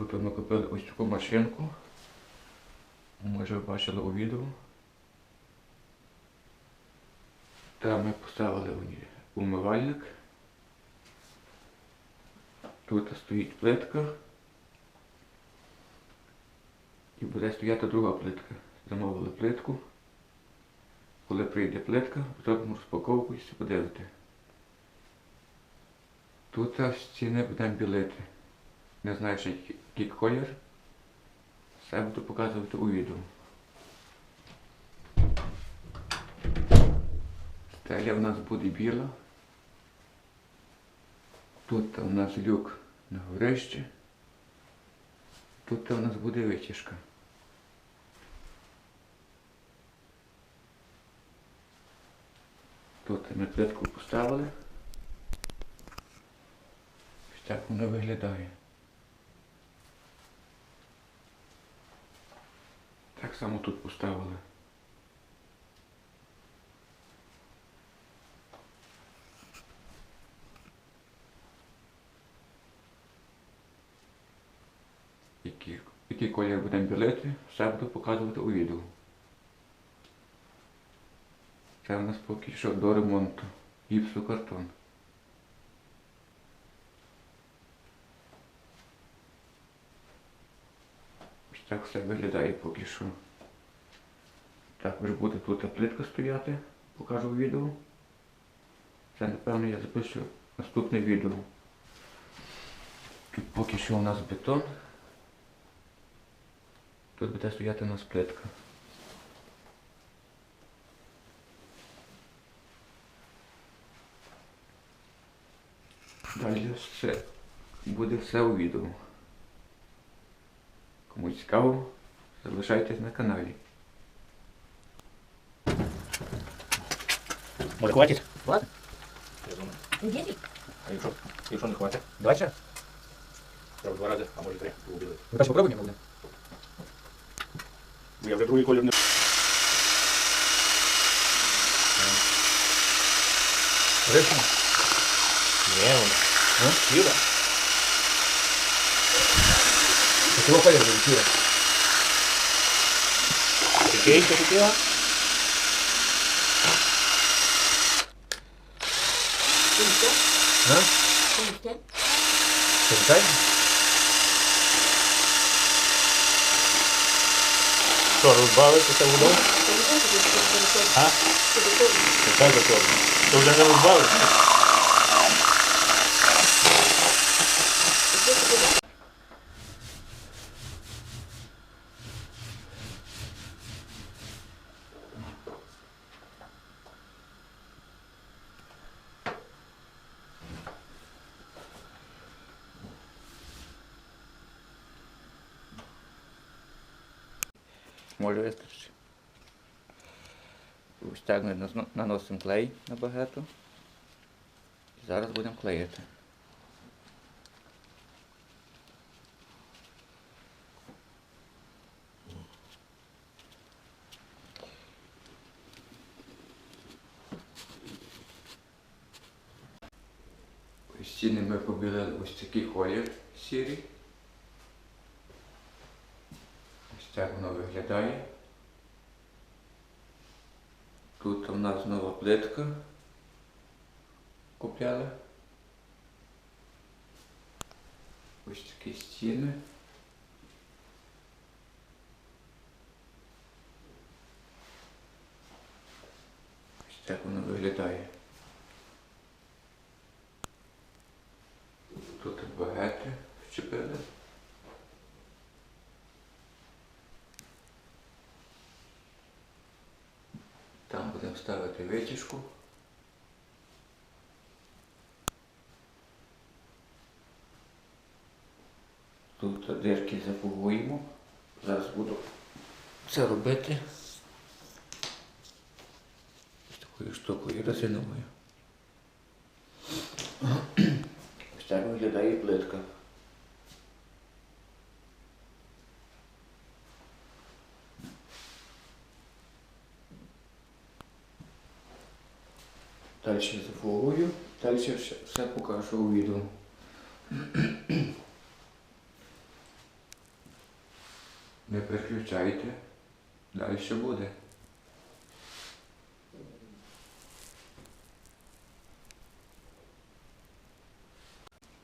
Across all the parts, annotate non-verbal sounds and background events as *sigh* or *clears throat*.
Тут ми купили ось таку машинку. Може ви бачили у відео. Там ми поставили умивальник. Тут стоїть плитка. І буде стояти друга плитка. Замовили плитку. Коли прийде плитка, зробимо розпаковку і подивити. Тут стіни будемо білити. Не знаю, ще який- колір. Все буду показувати у відео. Стеля у нас буде біла. Тут у нас люк на горище. Тут у нас буде витяжка. Тут ми плитку поставили. Ось так воно виглядає. Так само тут поставили. Який, який колір будемо білити, все буду показувати у відео. Це у нас поки що до ремонту. Гіпсокартон. Ось так все виглядає поки що. Так, вже буде тут плитка стояти, покажу в відео. Це напевно я запишу наступне відео. Тут поки що у нас бетон. Тут буде стояти у нас плитка. Далі все буде все у відео. Кому цікаво, залишайтесь на каналі. Може хватить? Хватит? Я думаю. Десять? А якщо, якщо не хватить? Давай ще. Треба два рази, а може три. Убили. Ну, так попробуем, Богдан. Я вже другий колір не... Рыбка. Ні, воно. Ну? Сіла. equivoco de mentira. ¿Qué dice que queda? ¿Listo? ¿Ah? ¿Listo? ¿Sentai? Sorbato seguro? ¿Ah? ¿Sentai, doctor? ¿Tú ya? Може вистачить. Ось так ми наносимо клей на багато. І зараз будемо клеїти. Стіни ми побілили ось такий колір сірий. Ось так воно виглядає. Тут у нас нова плитка. Купляли. Ось такі стіни. Ось так воно виглядає. Тут багети вчепили. Там будемо ставити витяжку. Тут дирки запугуємо. Зараз буду це робити. Ось такою штукою резиновою. Ось так виглядає плитка. Далі зафолую, далі все, покажу у відео. *clears throat* Не переключайте. Далі буде.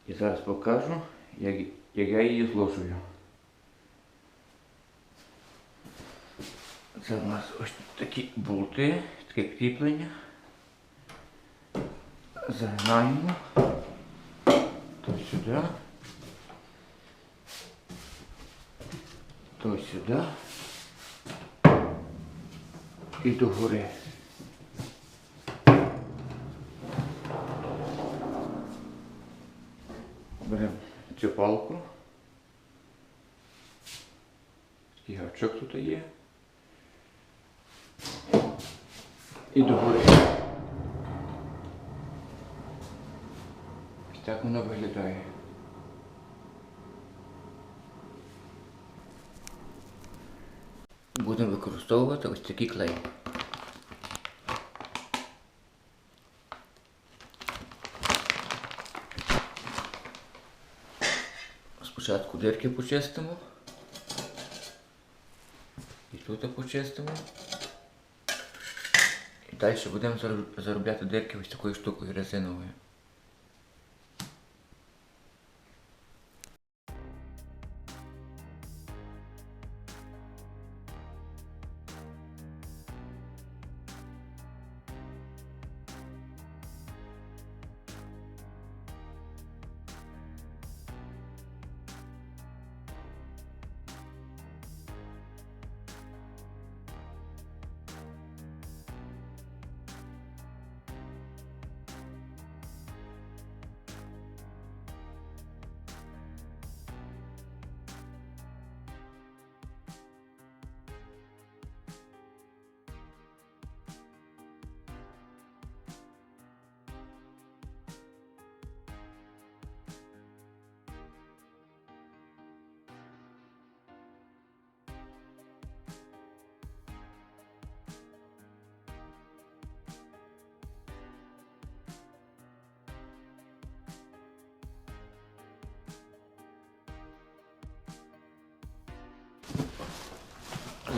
І зараз покажу, як, як я її зложую. Це у нас ось такі болти, таке кріплення. Загинаємо. То сюди. То сюди. І догори. Беремо цю палку. Такий гачок тут є. І догори. Ось так воно виглядає. Будемо використовувати ось такий клей. Спочатку дирки почистимо. І тут почистимо. І далі будемо заробляти дирки ось такою штукою резиновою.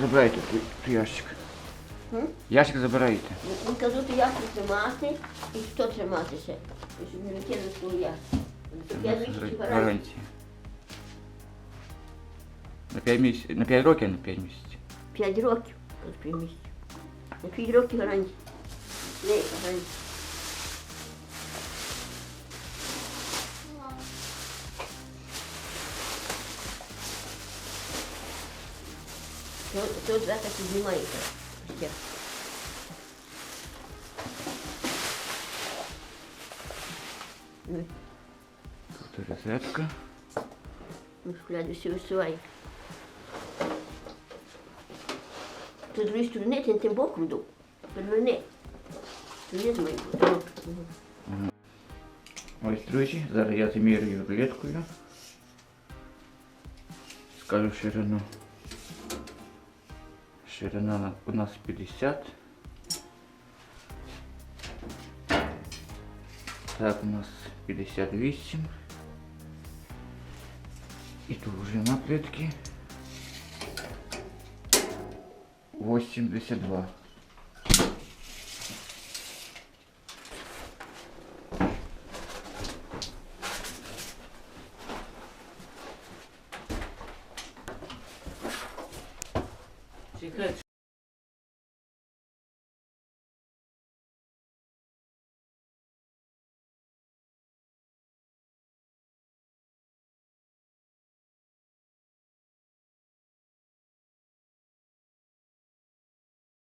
Забирайте той, той ящик. М? Ящик забирайте. Він казав, то як тримати і що триматися. Щоб не викинути свою яску. Я гарантію. Гарантія. На 5 місяців. На 5 років, а на 5 місяців. П'ять років, кажу, п'ять місяців. На п'ять років гарантії. Не, гарантія. То, так. Ну, Тут розетка. Ну, школяди все висуває. З другої сторони ти тим боком йду. Переверни. Туди. О, мгм. Ось, друзі, зараз я замірюю рулеткою. Скажу ширину. Ширина на- у нас 50. Так, у нас 58. І довжина плитки 82. She could.